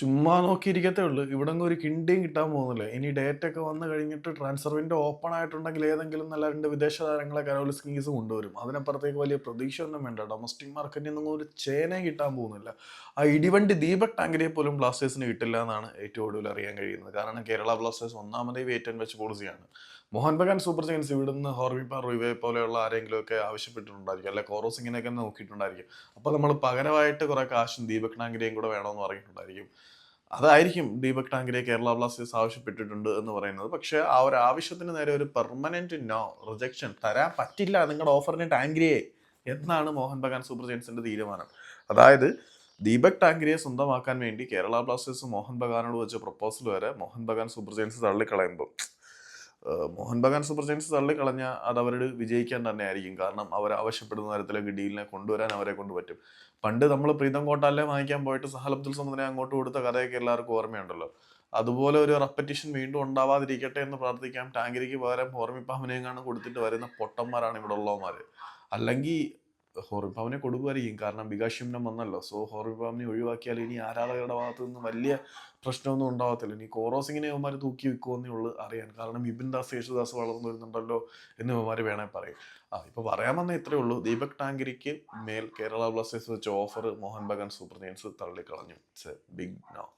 ചുമ്മാ നോക്കിയിരിക്കത്തേ ഉള്ളൂ. ഇവിടെ ഒരു കിണ്ടിയും കിട്ടാൻ പോകുന്നില്ല. ഇനി ഡേറ്റ് ഒക്കെ വന്നു കഴിഞ്ഞിട്ട് ട്രാൻസ്ഫർ ഓപ്പൺ ആയിട്ടുണ്ടെങ്കിൽ ഏതെങ്കിലും നല്ല രണ്ട് വിദേശ താരങ്ങളെ കരോലിസ് കിങ്സ് കൊണ്ടുവരും. അതിനപ്പുറത്തേക്ക് വലിയ പ്രതീക്ഷ ഒന്നും വേണ്ട ഡൊമസ്റ്റിക് മാർക്കറ്റിൽ നിന്നും ഒരു ചേനയും കിട്ടാൻ പോകുന്നില്ല. ആ ഇടിവണ്ടി ദീപക് ടാങ്കിനെ പോലും ബ്ലാസ്റ്റേഴ്സിന് കിട്ടില്ല എന്നാണ് ഏറ്റവും ഒടുവിൽ അറിയാൻ കഴിയുന്നത്. കാരണം കേരള ബ്ലാസ്റ്റേഴ്സ് ഒന്നാമതേ വെയിറ്റ് ആൻഡ് വെച്ച് പോളിസിയാണ് മോഹൻ ബഗാൻ സൂപ്പർ ജയൻസ് ഇവിടുന്ന് ഹോർവിപ്പ റിവേ പോലെയുള്ള ആരെങ്കിലുമൊക്കെ ആവശ്യപ്പെട്ടിട്ടുണ്ടായിരിക്കും. അല്ലെ കോറോസിങ്ങിനെയൊക്കെ നോക്കിയിട്ടുണ്ടായിരിക്കും. അപ്പോൾ നമ്മൾ പകരമായിട്ട് കുറേ കാശും ദീപക് ടാങ്കരിയും കൂടെ വേണമെന്ന് പറഞ്ഞിട്ടുണ്ടായിരിക്കും. അതായിരിക്കും ദീപക് ടാങ്കരെ കേരള ബ്ലാസ്റ്റേഴ്സ് ആവശ്യപ്പെട്ടിട്ടുണ്ട് എന്ന് പറയുന്നത്. പക്ഷേ ആ ഒരു ആവശ്യത്തിന് നേരെ ഒരു പെർമനന്റ് നോ റിജക്ഷൻ തരാൻ പറ്റില്ല നിങ്ങളുടെ ഓഫറിന് ടാങ്കരിയെ എന്നാണ് മോഹൻ ബഗാൻ സൂപ്പർ ജയൻസിന്റെ തീരുമാനം. അതായത് ദീപക് ടാങ്കരിയെ സ്വന്തമാക്കാൻ വേണ്ടി കേരള ബ്ലാസ്റ്റേഴ്സ് മോഹൻ ബഗാനോട് വെച്ച പ്രപ്പോസൽ വരെ മോഹൻ ബഗാൻ സൂപ്പർ ജയൻസ് തള്ളിക്കളയുമ്പോൾ മോഹൻ ബഗാൻ സൂപ്പർ ജയൻസ് തള്ളിക്കളഞ്ഞ അത് അവരോട് വിജയിക്കാൻ തന്നെ ആയിരിക്കും കാരണം അവർ ആവശ്യപ്പെടുന്ന തരത്തിലേക്ക് ഡീലിനെ കൊണ്ടുവരാൻ അവരെ കൊണ്ട് പറ്റും. പണ്ട് നമ്മൾ പ്രീതം കോട്ടാലെ വാങ്ങിക്കാൻ പോയിട്ട് സഹൽ അബ്ദുൽ സമദിനെ അങ്ങോട്ട് കൊടുത്ത കഥയൊക്കെ എല്ലാവർക്കും ഓർമ്മയുണ്ടല്ലോ. അതുപോലെ ഒരു റെപ്പറ്റീഷൻ വീണ്ടും ഉണ്ടാവാതിരിക്കട്ടെ എന്ന് പ്രാർത്ഥിക്കാം. ടാങ്കരിക്ക് പകരം ഹോർമിപ്പാമിനെയും കൊടുത്തിട്ട് വരുന്ന പൊട്ടന്മാരാണ് ഇവിടെ ഉള്ളവന്മാർ അല്ലെങ്കിൽ ഹോർമിപ്പാമിനെ കൊടുക്കുമായിരിക്കും കാരണം വികാശിംനം വന്നല്ലോ. സോ ഹോർമിപ്പാമിനെ ഒഴിവാക്കിയാൽ ഇനി ആരാധകരുടെ ഭാഗത്തു നിന്ന് വലിയ പ്രശ്നമൊന്നും ഉണ്ടാകത്തില്ല ഇനി കോറോസിങ്ങിനെ അവന്മാർ തൂക്കി വെക്കുമെന്നേ ഉള്ളൂ അറിയാൻ. കാരണം ഇബിൻ ദാസ് യേശുദാസ് വളർന്നു വരുന്നുണ്ടല്ലോ എന്ന് അവന്മാർ വേണേൽ പറയും. ആ ഇപ്പൊ പറയാമെന്നേ ഇത്രേ ഉള്ളൂ. ദീപക് ടാങ്കിരിക്ക് മേൽ കേരള ബ്ലാസ്റ്റേഴ്സ് വെച്ച offer Mohun Bagan Super Giants തള്ളിക്കളഞ്ഞു. It's a big no.